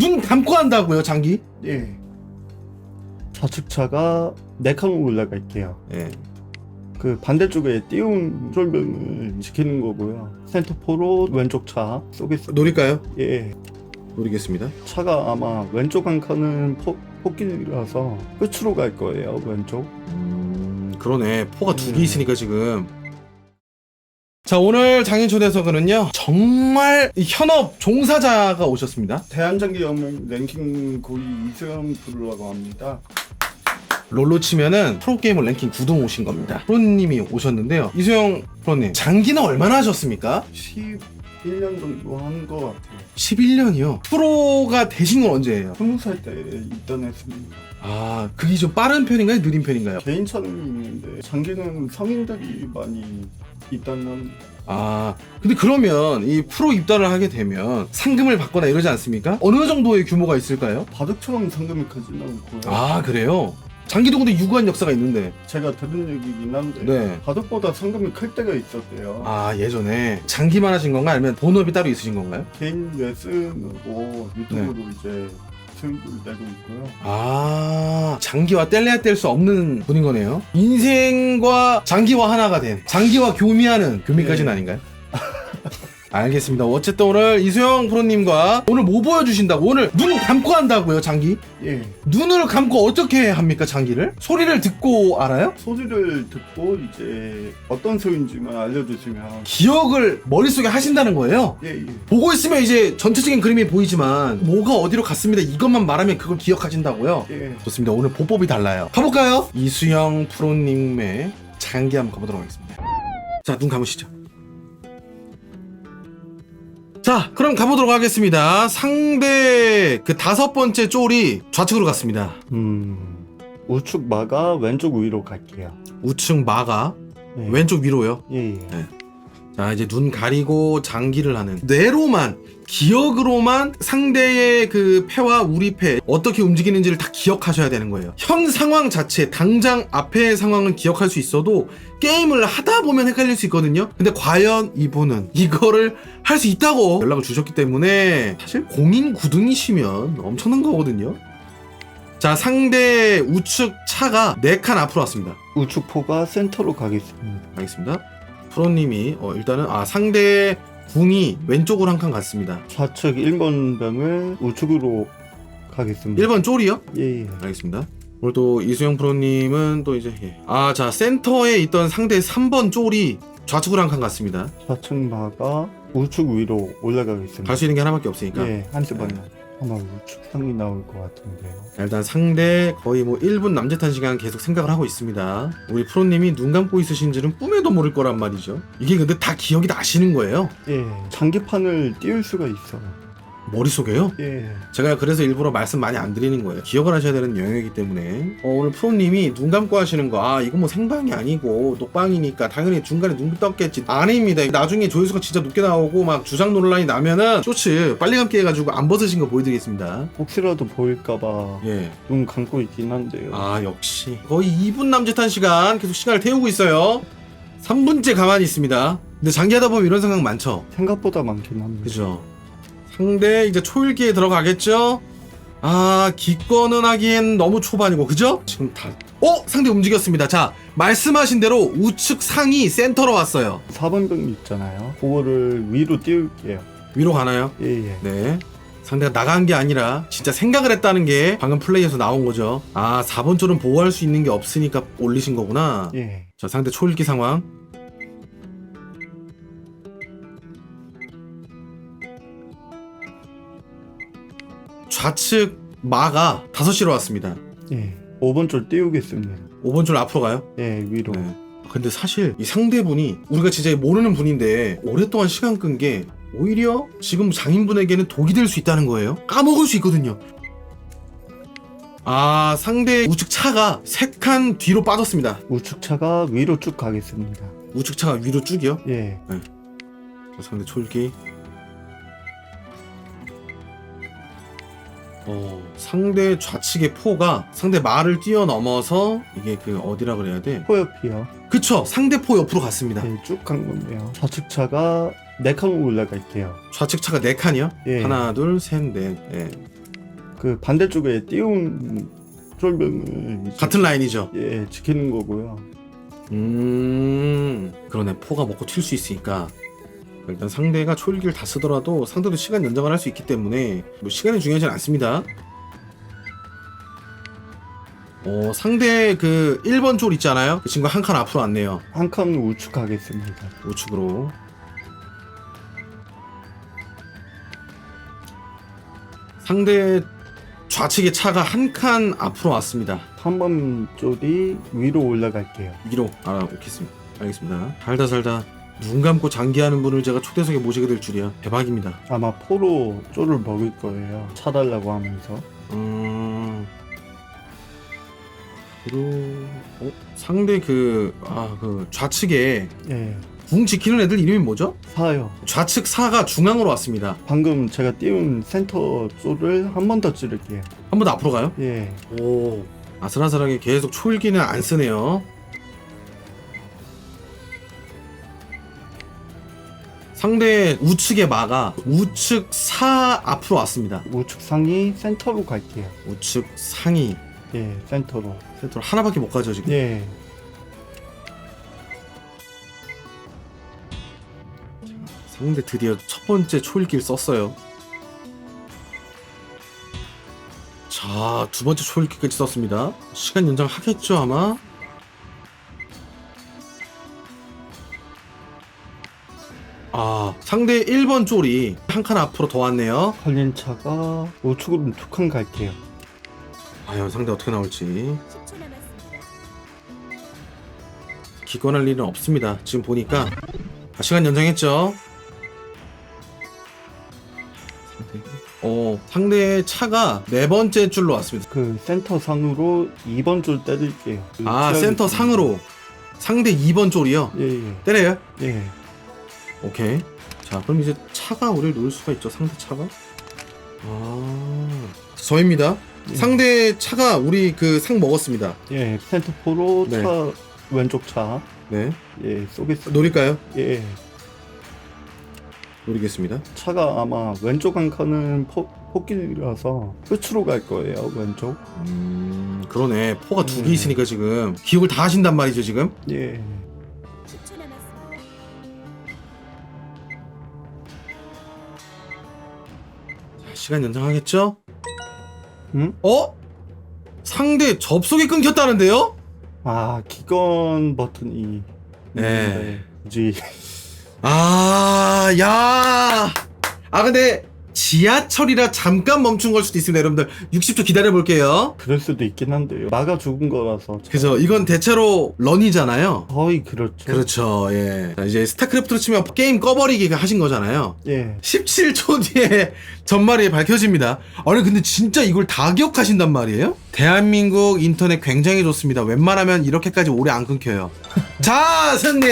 눈 감고 한다고요, 장기? 예. 좌측차가 4칸 올라갈게요. 예. 그 반대쪽에 띄운 쫄병을 지키는 거고요. 센터포로 왼쪽 차 쏘겠습니다. 노릴까요? 예. 노리겠습니다. 차가 아마 왼쪽 한 칸은 포, 폭길이라서 끝으로 갈 거예요. 왼쪽. 음, 그러네. 포가 두 개 음. 있으니까 지금. 자, 오늘 장인 초대석은요, 정말 현업 종사자가 오셨습니다. 대한장기 연맹 랭킹 고위 이수영 프로라고 합니다. 롤로 치면은 프로게이머 랭킹 9등 오신 겁니다. 프로님이 오셨는데요. 이수영 프로님, 장기는 얼마나 하셨습니까? 11년 정도 한거 같아요. 11년이요. 프로가 되신 건 언제예요? 20살 때 입단했습니다. 아, 그게 좀 빠른 편인가요? 느린 편인가요? 개인 차는 있는데 장기는 성인들이 많이 입단합니다. 아, 근데 그러면 이 프로 입단을 하게 되면 상금을 받거나 이러지 않습니까? 어느 정도의 규모가 있을까요? 바둑처럼 상금이 크지는 않고요. 아, 그래요? 장기도 근데 유구한 역사가 있는데. 제가 들은 얘기긴 한데 네. 바둑보다 상금이 클 때가 있었대요. 아, 예전에 장기만 하신 건가요? 아니면 본업이 따로 있으신 건가요? 개인 레슨으로 유튜브로 네. 이제 수익을 내고 있고요. 아, 장기와 뗄래야 뗄 수 없는 분인 거네요. 인생과 장기와 하나가 된, 장기와 교미하는 교미까지는 네. 아닌가요? 알겠습니다. 어쨌든 오늘 이수영 프로님과 오늘 뭐 보여주신다고? 오늘 눈 감고 한다고요, 장기? 예. 눈을 감고 어떻게 합니까, 장기를? 소리를 듣고 알아요? 소리를 듣고 이제 어떤 소리인지만 알려주시면 기억을 머릿속에 하신다는 거예요? 예, 예. 보고 있으면 이제 전체적인 그림이 보이지만 뭐가 어디로 갔습니다. 이것만 말하면 그걸 기억하신다고요? 예. 좋습니다. 오늘 보법이 달라요. 가볼까요? 이수영 프로님의 장기 한번 가보도록 하겠습니다. 자, 눈 감으시죠. 자, 그럼 가보도록 하겠습니다. 상대 그 다섯 번째 쫄이 좌측으로 갔습니다. 음. 우측 마가 왼쪽 위로 갈게요. 우측 마가 예. 왼쪽 위로요. 예, 예. 자, 이제 눈 가리고 장기를 하는 뇌로만 기억으로만 상대의 그 패와 우리 패 어떻게 움직이는지를 다 기억하셔야 되는 거예요. 현 상황 자체 당장 앞의 상황은 기억할 수 있어도 게임을 하다 보면 헷갈릴 수 있거든요. 근데 과연 이분은 이거를 할 수 있다고 연락을 주셨기 때문에 사실 공인 9등이시면 엄청난 거거든요. 자, 상대 우측 차가 4칸 앞으로 왔습니다. 우측 포가 센터로 가겠습니다. 알겠습니다. 프로님이 어, 일단은 아 상대 궁이 왼쪽으로 한 칸 갔습니다. 좌측 1번 병을 우측으로 가겠습니다. 1번 쫄이요? 예, 예. 알겠습니다. 오늘 또 이수영 프로님은 또 이제 예. 아자 센터에 있던 상대 3번 쫄이 좌측으로 한 칸 갔습니다. 좌측 마가 우측 위로 올라가겠습니다. 갈 수 있는 게 하나밖에 없으니까 예, 한세 번요. 아마 우측 상이 나올 것 같은데요. 일단 상대 거의 뭐 1분 남짓한 시간 계속 생각을 하고 있습니다. 우리 프로님이 눈 감고 있으신지는 꿈에도 모를 거란 말이죠. 이게 근데 다 기억이 나시는 거예요. 예, 장기판을 띄울 수가 있어요. 머릿속에요? 예, 제가 그래서 일부러 말씀 많이 안 드리는 거예요. 기억을 하셔야 되는 영역이기 때문에. 어, 오늘 프로님이 눈 감고 하시는 거, 아, 이거 뭐 생방이 아니고 녹방이니까 당연히 중간에 눈 떴겠지. 아닙니다. 나중에 조회수가 진짜 높게 나오고 막 주장 논란이 나면은 쇼츠 빨리 감기 해가지고 안 벗으신 거 보여드리겠습니다. 혹시라도 보일까봐 예. 눈 감고 있긴 한데요. 아, 역시. 거의 2분 남짓한 시간 계속 시간을 태우고 있어요. 3분째 가만히 있습니다. 근데 장기하다 보면 이런 생각 많죠? 생각보다 많긴 합니다. 그죠. 상대 이제 초일기에 들어가겠죠? 아, 기권은 하기엔 너무 초반이고, 그죠? 지금 다. 어? 상대 움직였습니다. 자, 말씀하신 대로 우측 상이 센터로 왔어요. 4번 병 있잖아요. 그거를 위로 띄울게요. 위로 가나요? 예, 예. 네. 상대가 나간 게 아니라 진짜 생각을 했다는 게 방금 플레이에서 나온 거죠. 아, 4번 쪽은 보호할 수 있는 게 없으니까 올리신 거구나. 예. 자, 상대 초일기 상황. 좌측 마가 5시로 왔습니다. 예. 5번 줄 띄우겠습니다. 5번 줄 앞으로 가요? 예, 위로. 네. 근데 사실 이 상대분이 우리가 진짜 모르는 분인데 오랫동안 시간 끈 게 오히려 지금 장인분에게는 독이 될 수 있다는 거예요. 까먹을 수 있거든요. 아, 상대 우측 차가 세 칸 뒤로 빠졌습니다. 우측 차가 위로 쭉 가겠습니다. 우측 차가 위로 쭉이요? 예. 자, 상대 초일기. 어, 상대 좌측의 포가 상대 말을 뛰어넘어서 이게 그 어디라 그래야 돼? 포 옆이요. 그쵸! 상대 포 옆으로 갔습니다. 예, 쭉간 건데요. 좌측 차가 4칸 올라갈게요. 좌측 차가 4칸이요? 예. 하나, 둘, 셋, 넷. 예. 그 반대쪽에 띄운 쫄병을 이제 같은 라인이죠. 예 지키는 거고요. 음 그러네 포가 먹고 튈 수 있으니까 일단 상대가 초일기를 다 쓰더라도 상대도 시간 연장을 할 수 있기 때문에 뭐 시간이 중요하진 않습니다 어 상대 그 1번 쫄 있잖아요 그 친구가 한칸 앞으로 왔네요 한 칸 우측하겠습니다. 우측으로 상대 좌측의 차가 한 칸 앞으로 왔습니다 3번 쪽이 위로 올라갈게요. 위로 알아오겠습니다. 알겠습니다. 살다 살다 눈 감고 장기하는 분을 제가 초대석에 모시게 될 줄이야. 대박입니다. 아마 포로 쫄을 먹을 거예요. 차달라고 하면서. 음... 그리고 어? 상대 그... 아... 그 좌측에 예 궁 지키는 애들 이름이 뭐죠? 사요. 좌측 사가 중앙으로 왔습니다. 방금 제가 띄운 센터 쫄을 한번 더 찌를게요. 한 번 더 앞으로 가요? 예 오... 아슬아슬하게 계속 초일기는 안 쓰네요. 상대 우측의 마가 우측 사 앞으로 왔습니다. 우측 상이 센터로 갈게요. 우측 상위 예 센터로. 센터로 하나밖에 못 가죠 지금. 예 상대 드디어 첫 번째 초일기를 썼어요. 자, 두 번째 초일기까지 썼습니다. 시간 연장 하겠죠 아마. 상대 1번 쫄이 한 칸 앞으로 더 왔네요. 걸린 차가 우측으로 두 칸 갈게요. 과연 상대 어떻게 나올지 10초 남았습니다. 기권할 일은 없습니다. 지금 보니까 아, 시간 연장했죠. 상대, 어 상대의 차가 네 번째 줄로 왔습니다. 그 센터 상으로 2번 줄 때릴게요. 그아 피하기 센터. 상으로 상대 2번 쪽이요. 예 예 때려요. 예. 오케이. 자 그럼 이제 차가 우리를 놓을 수가 있죠. 상대 차가. 아 저입니다. 예. 상대 차가 우리 그 상 먹었습니다. 예, 센터 포로 네. 차 왼쪽 차. 네. 예, 쏘겠습니다. 노릴까요? 예. 노리겠습니다. 차가 아마 왼쪽 한 칸은 포, 포길이라서 끝으로 갈 거예요, 왼쪽. 음 그러네. 포가 두개 음. 있으니까 지금 기억을 다 하신단 말이죠 지금. 예. 시간 연장하겠죠? 응? 어? 상대 접속이 끊겼다는데요? 아, 기건 버튼이. 네. 굳이. 아, 야. 아, 근데 지하철이라 잠깐 멈춘 걸 수도 있습니다, 여러분들. 60초 기다려 볼게요. 그럴 수도 있긴 한데요. 막아 죽은 거라서. 그죠? 이건 대체로 런이잖아요. 거의 그렇죠. 그렇죠, 예. 자, 이제 스타크래프트로 치면 게임 꺼버리기가 하신 거잖아요. 예. 17초 뒤에 전말이 밝혀집니다. 아니 근데 진짜 이걸 다 기억하신단 말이에요? 대한민국 인터넷 굉장히 좋습니다. 웬만하면 이렇게까지 오래 안 끊겨요. 자 승리!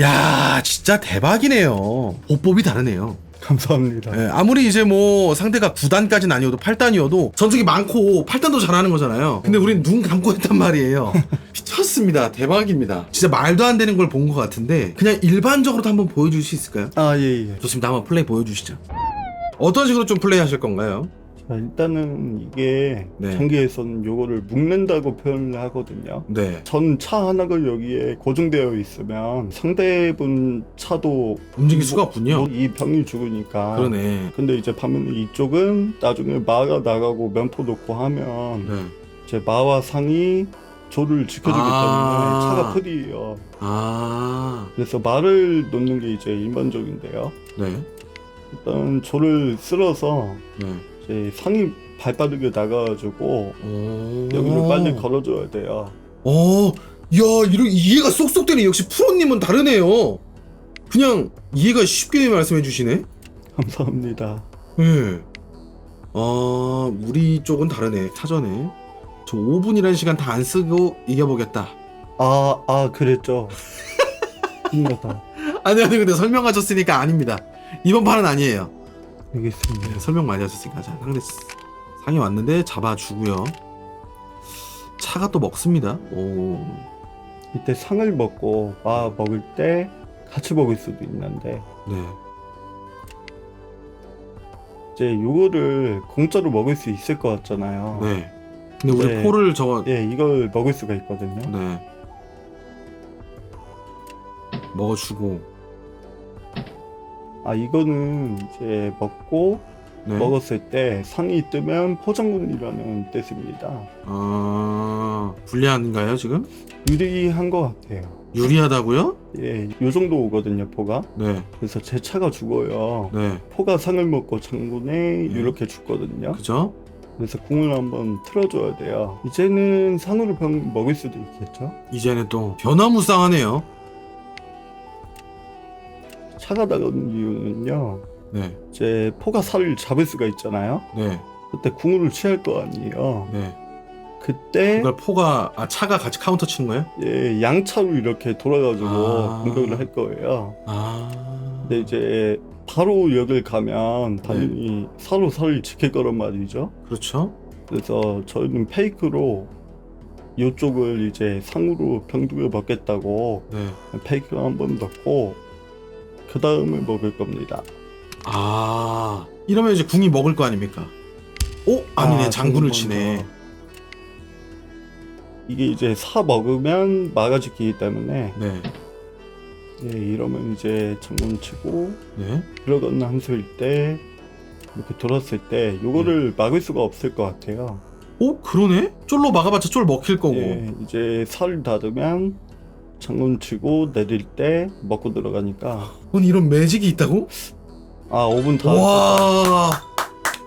야 진짜 대박이네요. 보법이 다르네요. 감사합니다. 예, 아무리 이제 뭐 상대가 9단까지는 아니어도 8단이어도 전적이 많고 8단도 잘하는 거잖아요. 근데 우린 눈 감고 했단 말이에요. 미쳤습니다. 대박입니다. 진짜 말도 안 되는 걸 본 것 같은데 그냥 일반적으로도 한번 보여줄 수 있을까요? 아, 예, 예. 좋습니다. 한번 플레이 보여주시죠. 어떤 식으로 좀 플레이 하실 건가요? 자, 일단은 이게 네. 전기에서는 요거를 묶는다고 표현을 하거든요. 네. 전 차 하나가 여기에 고정되어 있으면 상대분 차도 움직일 수가 없군요. 뭐, 이 병이 죽으니까. 그러네. 근데 이제 반면에 이쪽은 나중에 마가 나가고 면포 놓고 하면 네. 이제 마와 상이 조를 지켜주기 아. 때문에 차가 프리예요. 아, 그래서 말을 놓는 게 이제 일반적인데요. 네. 일단 조를 쓸어서 네. 이제 상이 발빠르게 나가가지고 오. 여기를 빨리 걸어줘야 돼요. 어, 야, 이런 이해가 쏙쏙 되네. 역시 프로님은 다르네요. 그냥 이해가 쉽게 말씀해 주시네. 감사합니다. 예. 아, 우리 쪽은 다르네. 사전에. 저 5분이라는 시간 다 안 쓰고 이겨보겠다. 아, 아, 그랬죠. 힘나다. 아니, 아니, 근데 설명하셨으니까 아닙니다. 이번 판은 아니에요. 알겠습니다. 네, 설명 많이 하셨으니까. 자, 상대 상이 왔는데 잡아주고요. 차가 또 먹습니다. 오. 이때 상을 먹고 마 먹을 때 같이 먹을 수도 있는데 네. 이제 요거를 공짜로 먹을 수 있을 것 같잖아요. 네. 근데 우리 네. 포를 저거 예, 이걸 먹을 수가 있거든요. 네. 먹어주고 아, 이거는 이제 먹고 네. 먹었을 때 상이 뜨면 포장군이라는 뜻입니다. 아 불리한가요 지금? 유리한 것 같아요. 유리하다고요? 예, 요 정도 오거든요, 포가. 네. 그래서 제 차가 죽어요. 네. 포가 상을 먹고 장군에 네. 이렇게 죽거든요. 그죠? 그래서 궁을 한번 틀어줘야 돼요. 이제는 상으로 병 먹을 수도 있겠죠? 이제는 또 변화무쌍하네요. 차가 나가는 이유는요. 네. 이제 포가 살을 잡을 수가 있잖아요. 네. 그때 궁을 취할 거 아니에요. 네. 그때 그걸 포가 아 차가 같이 카운터 치는 거예요? 예, 양차로 이렇게 돌아가지고 아. 공격을 할 거예요. 아. 근데 이제 바로 여길 가면 당연히 사로 살을 지킬 거란 말이죠. 그렇죠? 그래서 저희는 페이크로 이쪽을 이제 상으로 병두를 먹겠다고 네. 페이크 한번 넣고 그 다음에 먹을 겁니다. 아. 이러면 이제 궁이 먹을 거 아닙니까? 오 아니네 아, 장군을 치네. 이게 이제 사 먹으면 막아지기 때문에 네. 예, 이러면 이제 장군 치고 네. 들어가는 한수일 때 이렇게 돌았을 때 요거를 막을 수가 없을 것 같아요. 오 그러네? 쫄로 막아봤자 쫄 먹힐 거고. 예, 이제 살 닫으면 장군 치고 내릴 때 먹고 들어가니까 아니 이런 매직이 있다고? 아 5분 다 와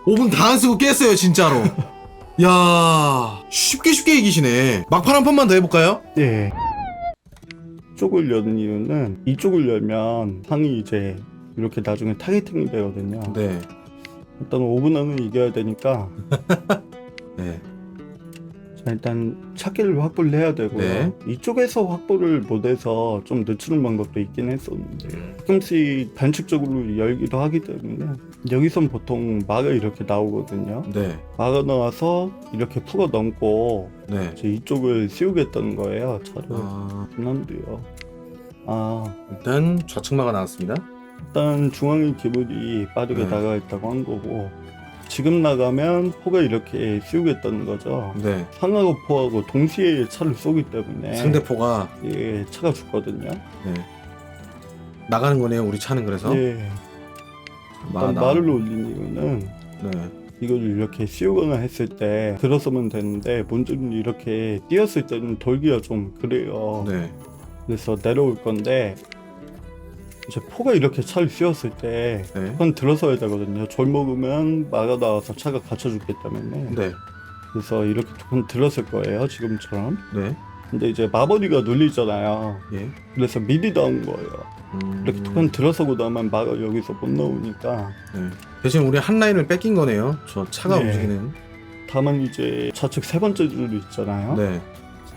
5분 다 안 쓰고 깼어요 진짜로 야 쉽게 쉽게 이기시네 막판 한 판만 더 해볼까요? 예. 이쪽을 여는 이유는 이쪽을 열면 상이 이제 이렇게 나중에 타겟팅이 되거든요. 네 일단 5분 안에 이겨야 되니까 네. 자, 일단 찾기를 확보를 해야 되고요. 네. 이쪽에서 확보를 못해서 좀 늦추는 방법도 있긴 했었는데 가끔씩 반칙적으로 열기도 하기 때문에 여기선 보통 마가 이렇게 나오거든요. 네. 마가 나와서 이렇게 풀어 넘고 네. 이제 이쪽을 씌우겠다는 거예요. 차를. 아, 난데요. 아 일단 좌측마가 나왔습니다 일단 중앙의 기물이 빠르게 네. 나가 있다고 한 거고 지금 나가면 포가 이렇게 씌우겠다는 거죠. 네 상하고 포하고 동시에 차를 쏘기 때문에 상대포가 예, 차가 죽거든요. 네. 나가는 거네요 우리 차는 그래서 예. 마 일단 말을 올린 이유는 네. 이걸 이렇게 씌우거나 했을 때 들어서면 되는데 문제는 이렇게 뛰었을 때는 돌기가 좀 그래요. 네. 그래서 내려올 건데 이제 포가 이렇게 차를 씌웠을 때 네. 그건 들어서야 되거든요. 졸 먹으면 마가 나와서 차가 갇혀 죽기 때문에 네. 그래서 이렇게 두번 들었을 거예요. 지금처럼. 네. 근데 이제 마버리가 눌리잖아요. 예. 그래서 미리 나온 거예요. 음... 이렇게 두번 들어서고 나면 마가 여기서 못 나오니까 네. 대신 우리 한 라인을 뺏긴 거네요 저 차가 네. 움직이는 다만 이제 좌측 세 번째 줄 있잖아요. 네.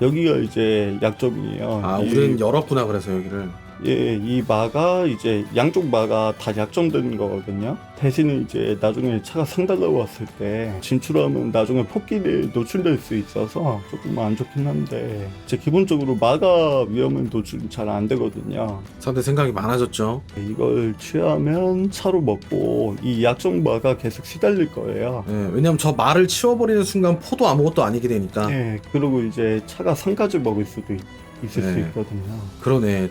여기가 이제 약점이에요. 아 이, 우리는 열었구나 그래서 여기를 예, 이 마가 이제 양쪽 마가 다 약점되는 거거든요. 대신에 이제 나중에 차가 상달러 왔을 때 진출하면 나중에 폭기에 노출될 수 있어서 조금 안 좋긴 한데 이제 기본적으로 마가 위험은 노출이 잘안 되거든요. 상대 생각이 많아졌죠 이걸 취하면 차로 먹고 이 약점 마가 계속 시달릴 거예요. 네, 왜냐면 저 말을 치워버리는 순간 포도 아무것도 아니게 되니까 예, 그리고 이제 차가 상까지 먹을 수도 있, 을수 네. 있거든요. 그러네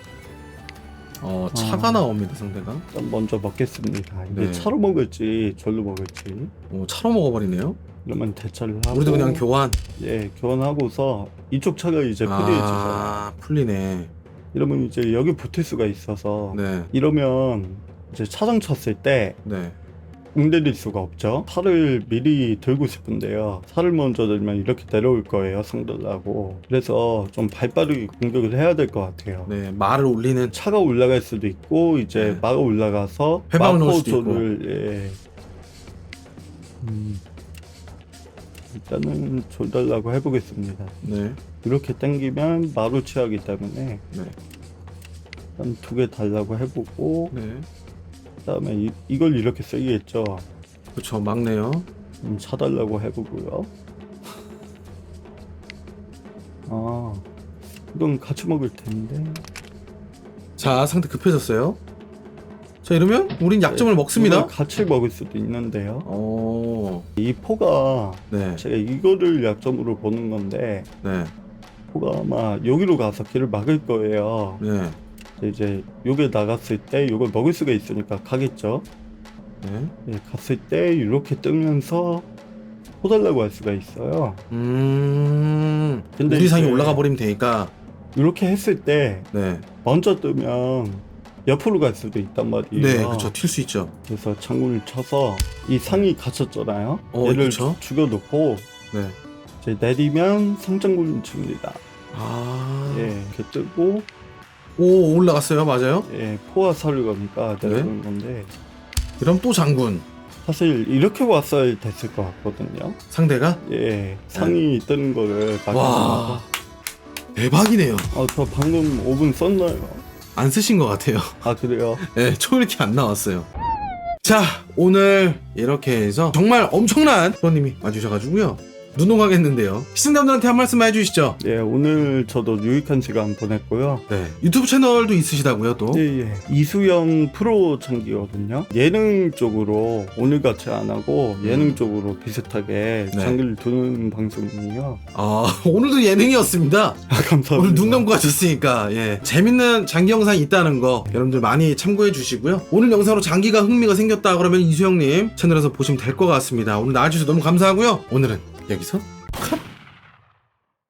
어 차가 어. 나옵니다 상대가 일단 먼저 먹겠습니다. 이게 네. 차로 먹을지 절로 먹을지 오, 차로 먹어버리네요 이러면 대처를 하고 우리도 그냥 교환 예 교환하고서 이쪽 차가 이제 프리해지죠. 아 풀리네 이러면 이제 여기 붙을 수가 있어서 네 이러면 이제 차장 쳤을 때 네. 응대릴 수가 없죠. 차를 미리 들고 싶은데요. 차를 먼저 들면 이렇게 내려올 거예요. 상대하고 그래서 좀 발빠르게 공격을 해야 될 것 같아요. 네, 말을 올리는 차가 올라갈 수도 있고 이제 네. 마가 올라가서 회방을 넣을 수도 마포조를 예. 음. 일단은 조달라고 해보겠습니다. 네, 이렇게 당기면 마루 취하기 때문에 네, 한두개 달라고 해보고 네. 그다음에 이, 이걸 이렇게 쓰겠죠. 그쵸 막네요 음, 사달라고 해보고요. 아 이건 같이 먹을 텐데 자 상대 급해졌어요 자 이러면 우린 약점을 먹습니다. 이걸 같이 먹을 수도 있는데요. 오, 이 포가 네, 제가 이거를 약점으로 보는 건데 네, 포가 아마 여기로 가서 길을 막을 거예요. 네, 이제 요게 나갔을 때 요걸 먹을 수가 있으니까 가겠죠. 네. 예, 갔을 때 이렇게 뜨면서 포달라고 할 수가 있어요. 음, 근데 우리 상에 이제- 올라가 버리면 되니까. 이렇게 했을 때 네, 먼저 뜨면 옆으로 갈 수도 있단 말이에요. 네, 그렇죠. 튈 수 있죠. 그래서 장군을 쳐서 이 상이 갇혔잖아요. 어, 얘를 그쵸. 죽여놓고 네. 이제 내리면 상장군을 칩니다. 아, 예, 이렇게 뜨고 오 올라갔어요, 맞아요? 예, 포화 네. 내려오는 건데 그럼 또 장군 사실 이렇게 왔어야 됐을 것 같거든요. 상대가 예, 상이 뜨는 거를 막으려고. 네. 와 대박이네요. 아, 저 방금 5분 썼나요? 안 쓰신 것 같아요. 아, 그래요? 네, 초 이렇게 안 나왔어요. 자, 오늘 이렇게 해서 정말 엄청난 프로님이 와주셔가지고요. 눈동하겠는데요. 시청자분들한테 한 말씀 해주시죠. 예, 오늘 저도 유익한 시간 보냈고요. 네, 유튜브 채널도 있으시다고요, 또. 예, 예. 이수영 프로 장기거든요. 예능 쪽으로 오늘 같이 안 하고 예능 쪽으로 비슷하게 네. 장기를 두는 방송이에요. 아, 오늘도 예능이었습니다. 아, 감사합니다. 오늘 눈 감고 가셨으니까, 예. 재밌는 장기 영상이 있다는 거 여러분들 많이 참고해 주시고요. 오늘 영상으로 장기가 흥미가 생겼다 그러면 이수영님 채널에서 보시면 될 것 같습니다. 오늘 나와주셔서 너무 감사하고요. 오늘은 여기서 컷!